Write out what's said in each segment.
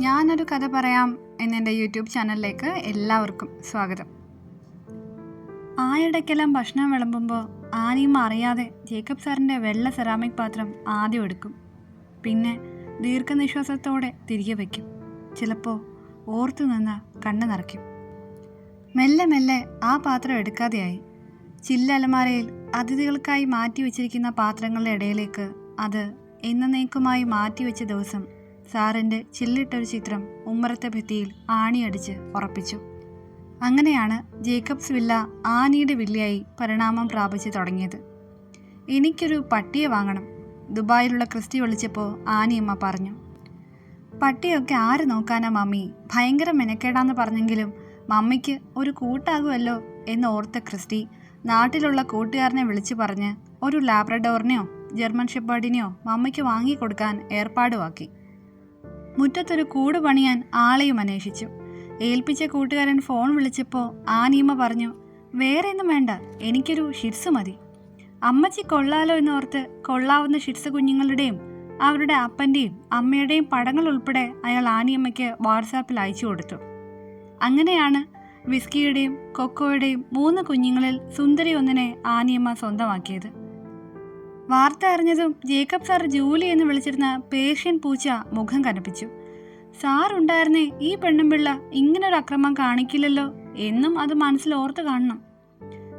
ഞാനൊരു കഥ പറയാം എന്നെന്റെ യൂട്യൂബ് ചാനലിലേക്ക് എല്ലാവർക്കും സ്വാഗതം. ആയിടയ്ക്കെല്ലാം ഭക്ഷണം വിളമ്പുമ്പോൾ ആനിയമ്മ അറിയാതെ ജേക്കബ് സാറിന്റെ വെള്ള സെറാമിക് പാത്രം ആദ്യം എടുക്കും. പിന്നെ ദീർഘനിശ്വാസത്തോടെ തിരികെ വയ്ക്കും. ചിലപ്പോൾ ഓർത്തു നിന്ന് കണ്ണു നിറയ്ക്കും. മെല്ലെ മെല്ലെ ആ പാത്രം എടുക്കാതെയായി. ചില്ലലമാരയിൽ അതിഥികൾക്കായി മാറ്റി വെച്ചിരിക്കുന്ന പാത്രങ്ങളുടെ ഇടയിലേക്ക് അത് എന്നേക്കുമായി മാറ്റിവെച്ച ദിവസം സാറിന്റെ ചില്ലിട്ടൊരു ചിത്രം ഉമ്മറത്തെ ഭിത്തിയിൽ ആണിയടിച്ച് ഉറപ്പിച്ചു. അങ്ങനെയാണ് ജേക്കബ്സ് വില്ല ആനിയുടെ വില്ലയായി പരിണാമം പ്രാപിച്ചു തുടങ്ങിയത്. എനിക്കൊരു പട്ടിയെ വാങ്ങണം ദുബായിലുള്ള ക്രിസ്റ്റി വിളിച്ചപ്പോൾ ആനിയമ്മ പറഞ്ഞു. പട്ടിയൊക്കെ ആര് നോക്കാനാ മമ്മി? ഭയങ്കര മെനക്കേടാന്ന് പറഞ്ഞെങ്കിലും മമ്മിക്ക് ഒരു കൂട്ടാകുമല്ലോ എന്ന് ഓർത്ത ക്രിസ്റ്റി നാട്ടിലുള്ള കൂട്ടുകാരനെ വിളിച്ചു പറഞ്ഞ് ഒരു ലാബ്രഡോറിനെയോ ജർമ്മൻ ഷെപ്പേർഡിനെയോ മമ്മിക്ക് വാങ്ങിക്കൊടുക്കാൻ ഏർപ്പാടുമാക്കി മുറ്റത്തൊരു കൂട് പണിയാൻ ആളെയും അന്വേഷിച്ചു. ഏൽപ്പിച്ച കൂട്ടുകാരൻ ഫോൺ വിളിച്ചപ്പോൾ ആനീമ പറഞ്ഞു വേറെ ഒന്നും വേണ്ട എനിക്കൊരു ഷിറ്റ്സ് മതി. അമ്മച്ചി കൊള്ളാലോ എന്ന് ഓർത്ത് കൊള്ളാവുന്ന ഷിറ്റ്സ് കുഞ്ഞുങ്ങളുടെയും അവരുടെ അപ്പന്റെയും അമ്മയുടെയും പടങ്ങൾ ഉൾപ്പെടെ അയാൾ ആനിയമ്മയ്ക്ക് വാട്സാപ്പിൽ അയച്ചു കൊടുത്തു. അങ്ങനെയാണ് വിസ്കിയുടെയും കൊക്കോയുടെയും മൂന്ന് കുഞ്ഞുങ്ങളിൽ സുന്ദരി ഒന്നിനെ ആനിയമ്മ സ്വന്തമാക്കിയത്. വാർത്ത അറിഞ്ഞതും ജേക്കബ് സാർ ജൂലി എന്ന് വിളിച്ചിരുന്ന പേർഷ്യൻ പൂച്ച മുഖം കനപ്പിച്ചു. സാർ ഈ പെണ്ണുമ്പിള്ള ഇങ്ങനൊരു അക്രമം കാണിക്കില്ലല്ലോ എന്നും അത് മനസ്സിൽ ഓർത്ത് കാണണം.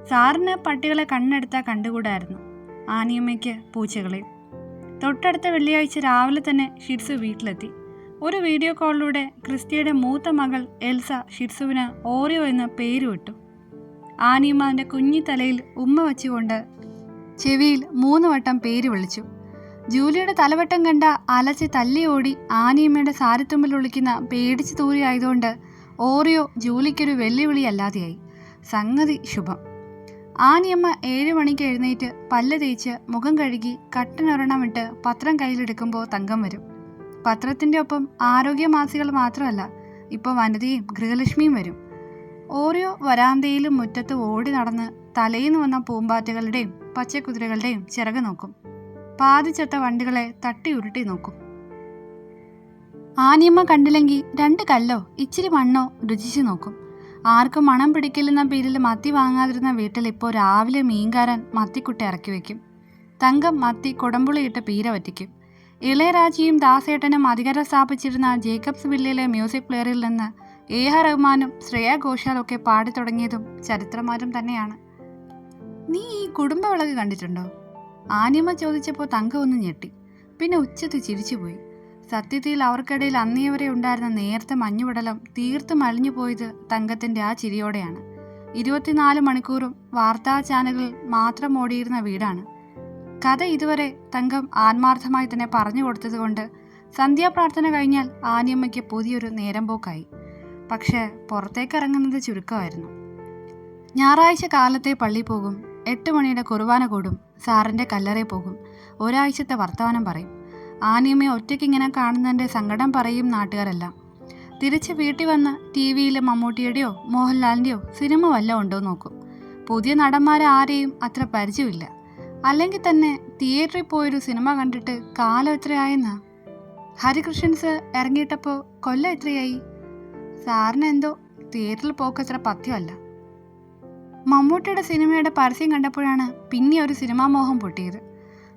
സാറിന് പട്ടികളെ കണ്ണെടുത്താൽ കണ്ടുകൂടായിരുന്നു ആനിയമ്മയ്ക്ക് പൂച്ചകളെ. തൊട്ടടുത്ത വെള്ളിയാഴ്ച രാവിലെ തന്നെ ഷിറ്റ്സു വീട്ടിലെത്തി. ഒരു വീഡിയോ കോളിലൂടെ ക്രിസ്റ്റിയുടെ മൂത്ത മകൾ എൽസ ഷിറ്റ്സുവിന് ഓറിയോ എന്ന പേര് വിട്ടു ആനിയമ്മ അവന്റെ കുഞ്ഞി തലയിൽ ഉമ്മ വച്ചുകൊണ്ട് ചെവിയിൽ മൂന്ന് വട്ടം പേര് വിളിച്ചു. ജൂലിയുടെ തലവട്ടം കണ്ട അലച്ച് തല്ലി ഓടി ആനിയമ്മയുടെ സാരത്തുമ്പിൽ ഒളിക്കുന്ന പേടിച്ചു തൂരിയായതുകൊണ്ട് ഓറിയോ ജൂലിക്കൊരു വെല്ലുവിളി വെല്ലുവിളിയല്ലാതെയായി സംഗതി ശുഭം. ആനിയമ്മ ഏഴ് മണിക്ക് എഴുന്നേറ്റ് പല്ല് തേച്ച് മുഖം കഴുകി കട്ടനൊരെണ്ണം ഇട്ട് പത്രം കയ്യിലെടുക്കുമ്പോൾ തങ്കം വരും. പത്രത്തിന്റെ ഒപ്പം ആരോഗ്യമാസികൾ മാത്രമല്ല ഇപ്പോൾ വനിതയും ഗൃഹലക്ഷ്മിയും വരും. ഓരോ വരാന്തയിലും മുറ്റത്ത് ഓടി നടന്ന് തലയിന്ന് വന്ന പൂമ്പാറ്റകളുടെയും പച്ചക്കുതിരകളുടെയും ചിറക് നോക്കും. പാതിച്ചത്ത വണ്ടികളെ തട്ടി ഉരുട്ടി നോക്കും. ആനിയമ്മ കണ്ടില്ലെങ്കിൽ രണ്ട് കല്ലോ ഇച്ചിരി മണ്ണോ രുചിച്ചു നോക്കും. ആർക്കും മണം പിടിക്കില്ലെന്ന പേരിൽ മത്തി വാങ്ങാതിരുന്ന വീട്ടിൽ ഇപ്പോൾ രാവിലെ മീൻകാരൻ മത്തിക്കുട്ടി ഇറക്കി വെക്കും. തങ്കം മത്തി കുടമ്പുളിയിട്ട് പീര വറ്റിക്കും. ഇളയരാജിയും ദാസേട്ടനും അധികാരം സ്ഥാപിച്ചിരുന്ന ജേക്കബ്സ് വില്ലയിലെ മ്യൂസിക് പ്ലെയറിൽ നിന്ന് എ ആർ റഹ്മാനും ശ്രേയ ഘോഷാലും ഒക്കെ പാടി തുടങ്ങിയതും ചരിത്രമാരും തന്നെയാണ്. നീ ഈ കുടുംബ വിളക്ക് കണ്ടിട്ടുണ്ടോ? ആനിയമ്മ ചോദിച്ചപ്പോൾ തങ്കം ഒന്ന് ഞെട്ടി. പിന്നെ ഉച്ചത്ത് ചിരിച്ചുപോയി. സത്യത്തിൽ അവർക്കിടയിൽ അന്നേവരെ ഉണ്ടായിരുന്ന നേരത്തെ മഞ്ഞുപടലം തീർത്തും അലിഞ്ഞു പോയത് തങ്കത്തിന്റെ ആ ചിരിയോടെയാണ്. ഇരുപത്തിനാല് മണിക്കൂറും വാർത്താ ചാനലുകളിൽ മാത്രം ഓടിയിരുന്ന വീടാണ്. കഥ ഇതുവരെ തങ്കം ആത്മാർത്ഥമായി തന്നെ പറഞ്ഞു കൊടുത്തതുകൊണ്ട് സന്ധ്യാപ്രാർത്ഥന കഴിഞ്ഞാൽ ആനിയമ്മയ്ക്ക് പുതിയൊരു നേരം പോക്കായി. പക്ഷേ പുറത്തേക്ക് ഇറങ്ങുന്നത് ചുരുക്കമായിരുന്നു. ഞായറാഴ്ച കാലത്തെ പള്ളി പോകും. എട്ട് മണിയുടെ കുർബാന കൂടും. സാറിന്റെ കല്ലറയിൽ പോകും. ഒരാഴ്ചത്തെ വർത്തമാനം പറയും. ആനിയമ്മയെ ഒറ്റയ്ക്ക് ഇങ്ങനെ കാണുന്നതിന്റെ സങ്കടം പറയും നാട്ടുകാരെല്ലാം. തിരിച്ച് വീട്ടിൽ വന്ന് ടി വിയിൽ മമ്മൂട്ടിയുടെയോ മോഹൻലാലിന്റെയോ സിനിമ വല്ലതും ഉണ്ടോ നോക്കും. പുതിയ നടന്മാരെ ആരെയും അത്ര പരിചയമില്ല അല്ലെങ്കിൽ തന്നെ തിയേറ്ററിൽ പോയൊരു സിനിമ കണ്ടിട്ട് കാലം എത്രയായെന്നാ? ഹരികൃഷ്ണൻസ് ഇറങ്ങിയിട്ടപ്പോൾ കൊല്ലം എത്രയായി? സാറിന് എന്തോ തിയേറ്ററിൽ പോക്കത്ര പഥ്യമല്ല. മമ്മൂട്ടിയുടെ സിനിമയുടെ പരസ്യം കണ്ടപ്പോഴാണ് പിന്നെ ഒരു സിനിമാ മോഹം പൊട്ടിയത്.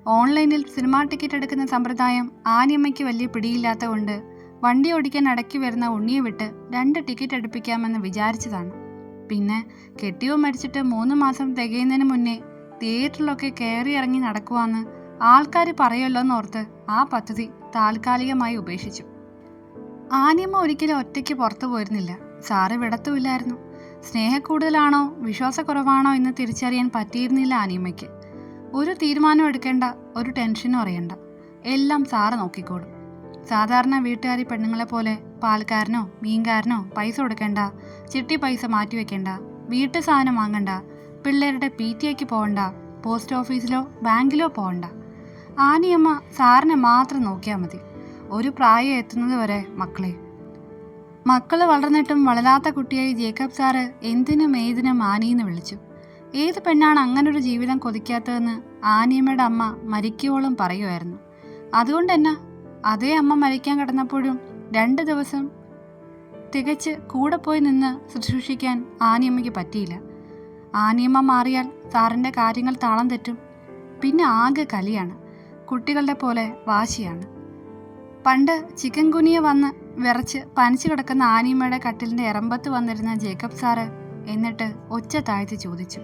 ഓൺലൈനിൽ സിനിമാ ടിക്കറ്റ് എടുക്കുന്ന സമ്പ്രദായം ആനിയമ്മയ്ക്ക് വലിയ പിടിയില്ലാത്ത കൊണ്ട് വണ്ടി ഓടിക്കാൻ അടക്കി വരുന്ന ഉണ്ണിയെ വിട്ട് രണ്ട് ടിക്കറ്റ് എടുപ്പിക്കാമെന്ന് വിചാരിച്ചതാണ്. പിന്നെ കെട്ടിയോ മരിച്ചിട്ട് മൂന്ന് മാസം തികയുന്നതിന് മുന്നേ തിയേറ്ററിലൊക്കെ കയറി ഇറങ്ങി നടക്കുവാന്ന് ആൾക്കാർ പറയുമല്ലോ എന്നോർത്ത് ആ പദ്ധതി താൽക്കാലികമായി ഉപേക്ഷിച്ചു. ആനിയമ്മ ഒരിക്കലും ഒറ്റയ്ക്ക് പുറത്തു പോയിരുന്നില്ല. സാറ് വിടത്തുമില്ലായിരുന്നു. സ്നേഹക്കൂടുതലാണോ വിശ്വാസക്കുറവാണോ എന്ന് തിരിച്ചറിയാൻ പറ്റിയിരുന്നില്ല ആനിയമ്മയ്ക്ക് ഒരു തീരുമാനം എടുക്കേണ്ട ഒരു ടെൻഷനും അറിയണ്ട. എല്ലാം സാറ് നോക്കിക്കോളും. സാധാരണ വീട്ടുകാരി പെണ്ണുങ്ങളെ പോലെ പാൽക്കാരനോ മീൻകാരനോ പൈസ കൊടുക്കേണ്ട ചിട്ടി പൈസ മാറ്റി വെക്കേണ്ട വീട്ടു സാധനം വാങ്ങണ്ട പിള്ളേരുടെ പി ടി എക്ക് പോകണ്ട പോസ്റ്റ് ഓഫീസിലോ ബാങ്കിലോ പോകണ്ട. ആനിയമ്മ സാറിനെ മാത്രം നോക്കിയാൽ മതി. ഒരു പ്രായം എത്തുന്നത് വരെ മക്കളെ. മക്കൾ വളർന്നിട്ടും വളരാത്ത കുട്ടിയായി ജേക്കബ് സാറ് എന്തിനും ഏതിനും ആനിയെന്ന് വിളിച്ചു. ഏത് പെണ്ണാണ് അങ്ങനൊരു ജീവിതം കൊതിക്കാത്തതെന്ന് ആനിയമ്മയുടെ അമ്മ മരിക്കുവോളം പറയുമായിരുന്നു അതുകൊണ്ട് തന്നെ അതേ അമ്മ മരിക്കാൻ കിടന്നപ്പോഴും രണ്ട് ദിവസം തികച്ച് കൂടെ പോയി നിന്ന് ശുശ്രൂഷിക്കാൻ ആനിയമ്മയ്ക്ക് പറ്റിയില്ല. ആനിയമ്മ മാറിയാൽ സാറിന്റെ കാര്യങ്ങൾ താളം തെറ്റും. പിന്നെ ആകെ കലിയാണ്. കുട്ടികളുടെ പോലെ വാശിയാണ്. പണ്ട് ചിക്കൻ കുനിയ വന്ന് വിറച്ച് പനിച്ചു കിടക്കുന്ന ആനിയമ്മയുടെ കട്ടിലിന്റെ ഇറമ്പത്ത് വന്നിരുന്ന ജേക്കബ് സാറ് എന്നിട്ട് ഒച്ച താഴ്ത്തി ചോദിച്ചു.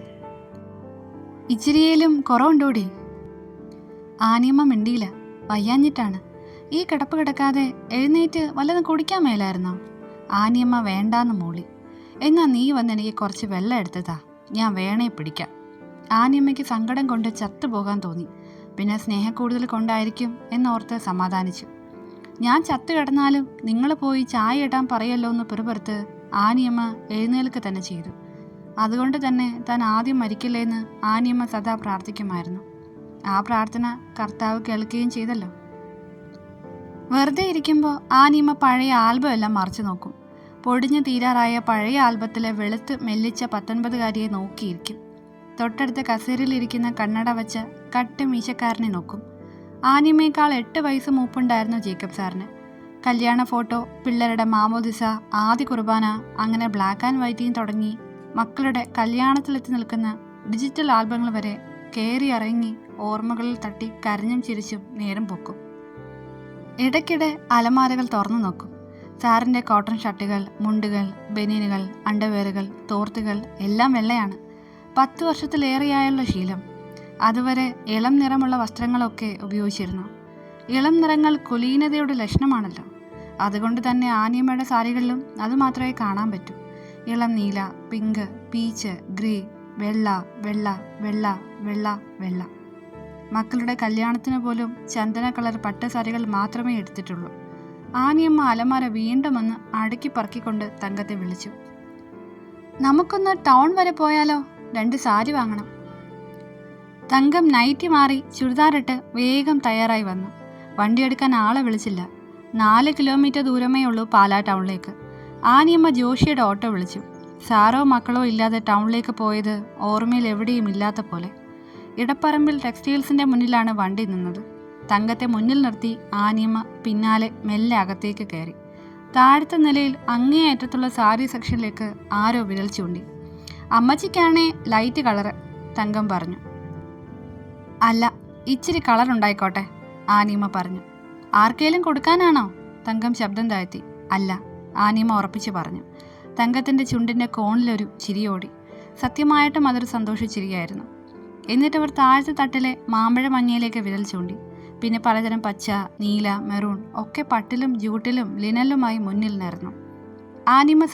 ഇച്ചിരിയേലും കുറവുണ്ടോടി? ആനിയമ്മ മിണ്ടിയില്ല. വയ്യാഞ്ഞിട്ടാണ്. ഈ കിടപ്പ് കിടക്കാതെ എഴുന്നേറ്റ് വല്ലതും കുടിക്കാൻ മേലായിരുന്നോ? ആനിയമ്മ വേണ്ടാന്ന് മൂളി. എന്നാ നീ വന്ന് എനിക്ക് കുറച്ച് വെള്ളം എടുത്തതാ. ഞാൻ വേണേ പിടിക്കാം. ആനിയമ്മയ്ക്ക് സങ്കടം കൊണ്ട് ചത്തുപോകാൻ തോന്നി. പിന്നെ സ്നേഹക്കൂടുതൽ കൊണ്ടായിരിക്കും എന്നോർത്ത് സമാധാനിച്ചു. ഞാൻ ചത്തു കിടന്നാലും നിങ്ങൾ പോയി ചായ ഇടാൻ പറയല്ലോ എന്ന് പെറുപെറുത്ത് ആനിയമ്മ എഴുന്നേൽക്ക് തന്നെ ചെയ്തു. അതുകൊണ്ട് തന്നെ താൻ ആദ്യം മരിക്കില്ലേന്ന് ആനിയമ്മ സദാ പ്രാർത്ഥിക്കുമായിരുന്നു. ആ പ്രാർത്ഥന കർത്താവ് കേൾക്കുകയും ചെയ്തല്ലോ. വെറുതെ ഇരിക്കുമ്പോൾ ആനിയമ്മ പഴയ ആൽബം എല്ലാം മറിച്ചു നോക്കും. പൊടിഞ്ഞു തീരാറായ പഴയ ആൽബത്തിലെ വെളുത്ത് മെല്ലിച്ച പത്തൊൻപതുകാരിയെ നോക്കിയിരിക്കും. തൊട്ടടുത്ത കസേരയിലിരിക്കുന്ന കണ്ണട വച്ച കട്ട് മീശക്കാരനെ നോക്കും. ആനിയമ്മയേക്കാൾ എട്ട് വയസ്സ് മൂപ്പുണ്ടായിരുന്നു ജേക്കബ് സാറിന്. കല്യാണ ഫോട്ടോ പിള്ളേരുടെ മാമോദിസ ആദ്യ കുർബാന അങ്ങനെ ബ്ലാക്ക് ആൻഡ് വൈറ്റിയും തുടങ്ങി മക്കളുടെ കല്യാണത്തിലെത്തി നിൽക്കുന്ന ഡിജിറ്റൽ ആൽബങ്ങൾ വരെ കയറി ഇറങ്ങി ഓർമ്മകളിൽ തട്ടി കരഞ്ഞും ചിരിച്ചും നേരം പൊക്കും. ഇടയ്ക്കിടെ അലമാരകൾ തുറന്നു നോക്കും. സാറിന്റെ കോട്ടൺ ഷർട്ടുകൾ മുണ്ടുകൾ ബനീനുകൾ അണ്ടവേറുകൾ തോർത്തുകൾ എല്ലാം വെള്ളയാണ്. പത്ത് വർഷത്തിലേറെയായുള്ള ശീലം. അതുവരെ ഇളം നിറമുള്ള വസ്ത്രങ്ങളൊക്കെ ഉപയോഗിച്ചിരുന്നു. ഇളം നിറങ്ങൾ കുലീനതയുടെ ലക്ഷണമാണല്ലോ. അതുകൊണ്ട് തന്നെ ആനിയമ്മയുടെ സാരികളിലും അതുമാത്രമേ കാണാൻ പറ്റൂ. ഇളം നീല പിങ്ക് പീച്ച് ഗ്രേ വെള്ള വെള്ള വെള്ള വെള്ള വെള്ള. മക്കളുടെ കല്യാണത്തിന് പോലും ചന്ദന കളർ പട്ടുസാരികൾ മാത്രമേ എടുത്തിട്ടുള്ളൂ. ആനിയമ്മ അലമാര വീണ്ടും വന്ന് അടുക്കി പറക്കിക്കൊണ്ട് തങ്കത്തെ വിളിച്ചു. നമുക്കൊന്ന് ടൗൺ വരെ പോയാലോ? രണ്ട് സാരി വാങ്ങണം. തങ്കം നൈറ്റി മാറി ചുരിദാറിട്ട് വേഗം തയ്യാറായി വന്നു. വണ്ടിയെടുക്കാൻ ആളെ വിളിച്ചില്ല. നാല് കിലോമീറ്റർ ദൂരമേ ഉള്ളൂ പാലാ ടൗണിലേക്ക്. ആനിയമ്മ ജോഷിയുടെ ഓട്ടോ വിളിച്ചു. സാറോ മക്കളോ ഇല്ലാതെ ടൗണിലേക്ക് പോയത് ഓർമ്മയിൽ എവിടെയും ഇല്ലാത്ത പോലെ. ഇടപ്പറമ്പിൽ ടെക്സ്റ്റൈൽസിന്റെ മുന്നിലാണ് വണ്ടി നിന്നത്. തങ്കത്തെ മുന്നിൽ നിർത്തി ആനിയമ്മ പിന്നാലെ മെല്ലെ അകത്തേക്ക് കയറി. താഴത്തെ നിലയിൽ അങ്ങേയറ്റത്തുള്ള സാരി സെക്ഷനിലേക്ക് ആരോ വിരൽ ചൂണ്ടി. അമ്മച്ചിക്കാണേ ലൈറ്റ് കളറ് തങ്കം പറഞ്ഞു. അല്ല ഇച്ചിരി കളർ ഉണ്ടായിക്കോട്ടെ ആനീമ പറഞ്ഞു. ആർക്കേലും കൊടുക്കാനാണോ? തങ്കം ശബ്ദം താഴ്ത്തി. അല്ല ആനീമ ഉറപ്പിച്ചു പറഞ്ഞു. തങ്കത്തിന്റെ ചുണ്ടിന്റെ കോണിലൊരു ചിരിയോടി സത്യമായിട്ടും അതൊരു എന്നിട്ട് അവർ താഴത്തെ തട്ടിലെ മാമ്പഴ മഞ്ഞയിലേക്ക് വിരൽ ചൂണ്ടി. പിന്നെ പലതരം പച്ച നീല മെറൂൺ ഒക്കെ പട്ടിലും ജൂട്ടിലും ലിനലുമായി മുന്നിൽ നിറഞ്ഞു. ആനിമ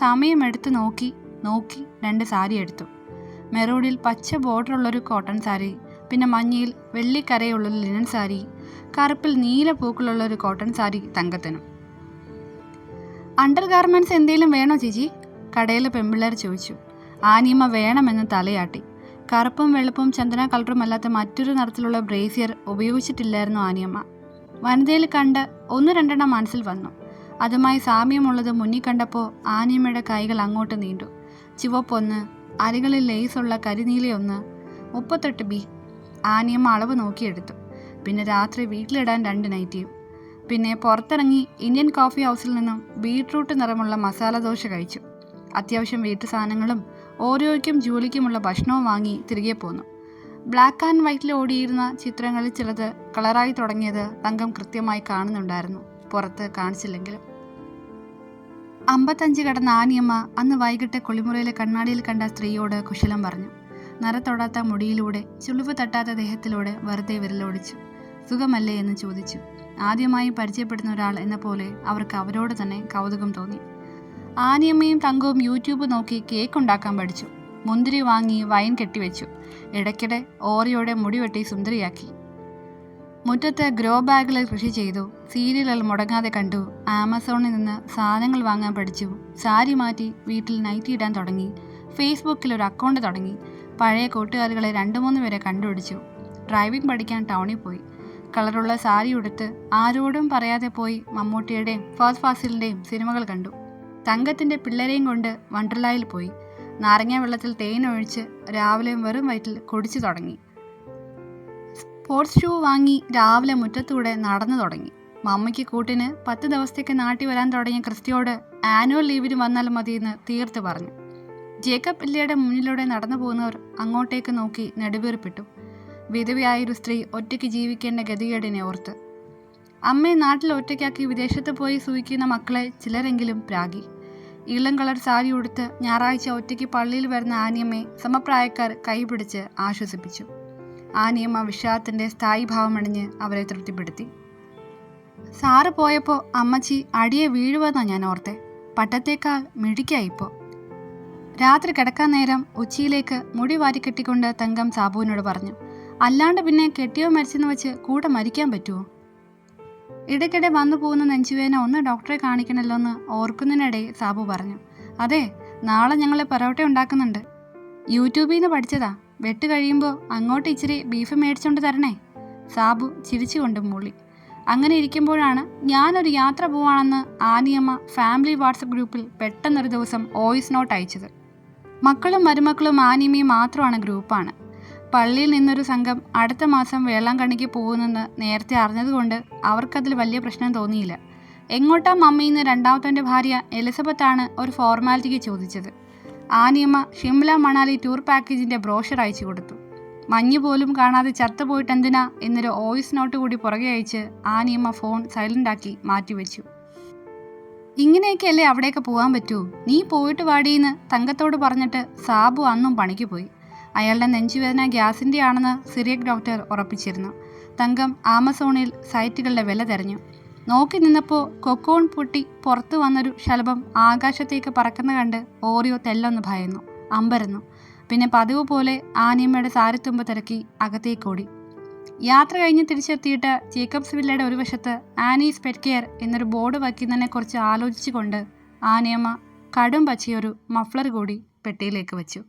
എടുത്തു നോക്കി നോക്കി രണ്ട് സാരി എടുത്തു. മെറൂണിൽ പച്ച ബോർഡറുള്ളൊരു കോട്ടൺ സാരി പിന്നെ മഞ്ഞയിൽ വെള്ളിക്കരയുള്ളൊരു ലിനൻ സാരി കറുപ്പിൽ നീല പൂക്കളുള്ള ഒരു കോട്ടൺ സാരി തങ്കത്തിനും. അണ്ടർ ഗാർമെന്റ്സ് എന്തെങ്കിലും വേണോ ചേച്ചി? കടയിലെ പെമ്പിള്ളേർ ചോദിച്ചു. ആനിയമ്മ വേണമെന്ന് തലയാട്ടി. കറുപ്പും വെളുപ്പും ചന്ദന കളറും അല്ലാത്ത മറ്റൊരു നിറത്തിലുള്ള ബ്രേസിയർ ഉപയോഗിച്ചിട്ടില്ലായിരുന്നു ആനിയമ്മ. വനിതയിൽ കണ്ട് ഒന്ന് രണ്ടെണ്ണം മനസ്സിൽ വന്നു. അതുമായി സാമ്യമുള്ളത് മുന്നിൽ കണ്ടപ്പോൾ ആനിയമ്മയുടെ കൈകൾ അങ്ങോട്ട് നീണ്ടു. ചുവപ്പൊന്ന് അരികളിൽ ലേസുള്ള കരിനീലയൊന്ന് മുപ്പത്തെട്ട് ബി ആനിയമ്മ അളവ് നോക്കിയെടുത്തു. പിന്നെ രാത്രി വീട്ടിലിടാൻ രണ്ട് നൈറ്റിയും. പിന്നെ പുറത്തിറങ്ങി ഇന്ത്യൻ കോഫി ഹൗസിൽ നിന്നും ബീട്രൂട്ട് നിറമുള്ള മസാല ദോശ കഴിച്ചു. അത്യാവശ്യം വീട്ടു സാധനങ്ങളും ഓരോയ്ക്കും ജോലിക്കുമുള്ള ഭക്ഷണവും വാങ്ങി തിരികെ പോന്നു. ബ്ലാക്ക് ആൻഡ് വൈറ്റിൽ ഓടിയിരുന്ന ചിത്രങ്ങളിൽ ചിലത് കളറായി തുടങ്ങിയത് തങ്കം കൃത്യമായി കാണുന്നുണ്ടായിരുന്നു. പുറത്ത് കാണിച്ചില്ലെങ്കിലും. അമ്പത്തഞ്ച് കടന്ന ആനിയമ്മ അന്ന് വൈകിട്ട് കുളിമുറിയിലെ കണ്ണാടിയിൽ കണ്ട സ്ത്രീയോട് കുശലം പറഞ്ഞു. നരത്തൊടാത്ത മുടിയിലൂടെ ചുളിവ് തട്ടാത്ത ദേഹത്തിലൂടെ വെറുതെ വിരലോടിച്ചു. സുഖമല്ലേ? എന്ന് ചോദിച്ചു. ആദ്യമായി പരിചയപ്പെടുന്ന ഒരാൾ എന്ന പോലെ അവർക്ക് അവരോട് തന്നെ കൗതുകം തോന്നി. ആനിയമ്മയും തങ്കവും യൂട്യൂബ് നോക്കി കേക്ക് ഉണ്ടാക്കാൻ പഠിച്ചു. മുന്തിരി വാങ്ങി വൈൻ കെട്ടിവെച്ചു. ഇടയ്ക്കിടെ ഓറിയോടെ മുടി വെട്ടി സുന്ദരിയാക്കി. മുറ്റത്ത് ഗ്രോ ബാഗിൽ കൃഷി ചെയ്തു. സീരിയലുകൾ മുടങ്ങാതെ കണ്ടു. ആമസോണിൽ നിന്ന് സാധനങ്ങൾ വാങ്ങാൻ പഠിച്ചു. സാരി മാറ്റി വീട്ടിൽ നൈറ്റി ഇടാൻ തുടങ്ങി. ഫേസ്ബുക്കിൽ ഒരു അക്കൗണ്ട് തുടങ്ങി. പഴയ കൂട്ടുകാരികളെ രണ്ടു മൂന്ന് പേരെ കണ്ടുപിടിച്ചു. ഡ്രൈവിംഗ് പഠിക്കാൻ ടൗണിൽ പോയി. കളറുള്ള സാരി ഉടുത്ത് ആരോടും പറയാതെ പോയി മമ്മൂട്ടിയുടെയും ഫാസ് ഫാസിലിന്റെയും സിനിമകൾ കണ്ടു. തങ്കത്തിന്റെ പിള്ളേരെയും കൊണ്ട് വണ്ടർലായിൽ പോയി. നാരങ്ങ വെള്ളത്തിൽ തേൻ ഒഴിച്ച് രാവിലെ വെറും വയറ്റിൽ കുടിച്ചു തുടങ്ങി. സ്പോർട്സ് ഷൂ വാങ്ങി രാവിലെ മുറ്റത്തൂടെ നടന്നു തുടങ്ങി. മമ്മയ്ക്ക് കൂട്ടിന് പത്ത് ദിവസത്തേക്ക് നാട്ടിൽ വരാൻ തുടങ്ങിയ ക്രിസ്റ്റിയോട് ആനുവൽ ലീവിന് വന്നാൽ മതിയെന്ന് തീർത്ത് പറഞ്ഞു. ജേക്കബ് ഇല്ലയുടെ മുന്നിലൂടെ നടന്നു പോകുന്നവർ അങ്ങോട്ടേക്ക് നോക്കി നെടുവീർപ്പിട്ടു. വിധവയായൊരു സ്ത്രീ ഒറ്റയ്ക്ക് ജീവിക്കേണ്ട ഗതികേടിനെ ഓർത്ത്. അമ്മയെ നാട്ടിൽ ഒറ്റയ്ക്കാക്കി വിദേശത്ത് പോയി സൂക്ഷിക്കുന്ന മക്കളെ ചിലരെങ്കിലും പ്രാഗി ഇളം കളർ സാരി ഉടുത്ത് ഞായറാഴ്ച ഒറ്റയ്ക്ക് പള്ളിയിൽ വരുന്ന ആനിയമ്മയെ സമപ്രായക്കാർ കൈപിടിച്ച് ആശ്വസിപ്പിച്ചു. ആനിയമ്മ വിഷാദത്തിന്റെ സ്ഥായി ഭാവമണിഞ്ഞ് അവരെ തൃപ്തിപ്പെടുത്തി. സാറ് പോയപ്പോൾ അമ്മച്ചി അടിയെ വീഴുവെന്നാ ഞാൻ ഓർത്തെ. പട്ടത്തേക്കാൾ മിടിക്കായിപ്പോൾ രാത്രി കിടക്കാൻ നേരം ഉച്ചിയിലേക്ക് മുടി വാരി കെട്ടിക്കൊണ്ട് തങ്കം സാബുവിനോട് പറഞ്ഞു അല്ലാണ്ട് പിന്നെ കെട്ടിയോ മരിച്ചെന്ന് വെച്ച് കൂടെ മരിക്കാൻ പറ്റുമോ ഇടയ്ക്കിടെ വന്നു പോകുന്ന നെഞ്ചുവേന ഒന്ന് ഡോക്ടറെ കാണിക്കണല്ലോന്ന് ഓർക്കുന്നതിനിടെ സാബു പറഞ്ഞു അതെ നാളെ ഞങ്ങൾ പൊറോട്ട ഉണ്ടാക്കുന്നുണ്ട്. യൂട്യൂബിൽ നിന്ന് പഠിച്ചതാ വെട്ട് കഴിയുമ്പോൾ അങ്ങോട്ട് ഇച്ചിരി ബീഫ് മേടിച്ചുകൊണ്ട് തരണേ. സാബു ചിരിച്ചുകൊണ്ട് മൂളി അങ്ങനെ ഇരിക്കുമ്പോഴാണ് ഞാനൊരു യാത്ര പോവാണെന്ന് ആനിയമ്മ ഫാമിലി വാട്സപ്പ് ഗ്രൂപ്പിൽ പെട്ടെന്നൊരു ദിവസം വോയിസ് നോട്ട് അയച്ചത്. മക്കളും മരുമക്കളും ആനിമയും മാത്രമാണ് ഗ്രൂപ്പാണ്. പള്ളിയിൽ നിന്നൊരു സംഘം അടുത്ത മാസം വേളാങ്കണ്ണിക്ക് പോകുന്നെന്ന് നേരത്തെ അറിഞ്ഞതുകൊണ്ട് അവർക്കതിൽ വലിയ പ്രശ്നം തോന്നിയില്ല. എങ്ങോട്ടാ മമ്മിയെന്ന് രണ്ടാമത്തവന്റെ ഭാര്യ എലിസബത്താണ് ഒരു ഫോർമാലിറ്റിക്ക് ചോദിച്ചത്. ആനിയമ്മ ഷിംല മണാലി ടൂർ പാക്കേജിന്റെ ബ്രോഷർ അയച്ചു കൊടുത്തു. മഞ്ഞ് പോലും കാണാതെ ചത്തുപോയിട്ട് എന്തിനാ എന്നൊരു വോയിസ് നോട്ട് കൂടി പുറകെ അയച്ച് ആനിയമ്മ ഫോൺ സൈലന്റാക്കി മാറ്റിവെച്ചു. ഇങ്ങനെയൊക്കെയല്ലേ അവിടെയൊക്കെ പോകാൻ പറ്റൂ? നീ പോയിട്ട് വാടിയെന്ന് തങ്കത്തോട് പറഞ്ഞിട്ട് സാബു അന്നും പണിക്ക് പോയി. അയാളുടെ നെഞ്ചുവേദന ഗ്യാസിന്റെ ആണെന്ന് സിറിയക് ഡോക്ടർ ഉറപ്പിച്ചിരുന്നു. തങ്കം ആമസോണിൽ സൈറ്റുകളുടെ വില തെരഞ്ഞു. നോക്കി നിന്നപ്പോൾ കൊക്കോൺ പൊട്ടി പുറത്തു വന്നൊരു ശലഭം ആകാശത്തേക്ക് പറക്കുന്ന കണ്ട് ഓറിയോ തെല്ലൊന്ന് ഭയന്നു അമ്പരന്നു. പിന്നെ പതിവ് പോലെ ആനിയമ്മയുടെ സാരിത്തുമ്പ് തിരക്കി അകത്തേക്കോടി യാത്ര കഴിഞ്ഞ് തിരിച്ചെത്തിയിട്ട് ജേക്കബ്സ് വില്ലയുടെ ഒരു വശത്ത് ആനീസ് പെറ്റ് കെയർ എന്നൊരു ബോർഡ് വയ്ക്കുന്നതിനെ കുറിച്ച് ആലോചിച്ചുകൊണ്ട് ആനിയമ്മ കടും പച്ചയൊരു മഫ്ലർ കൂടി പെട്ടിയിലേക്ക് വെച്ചു.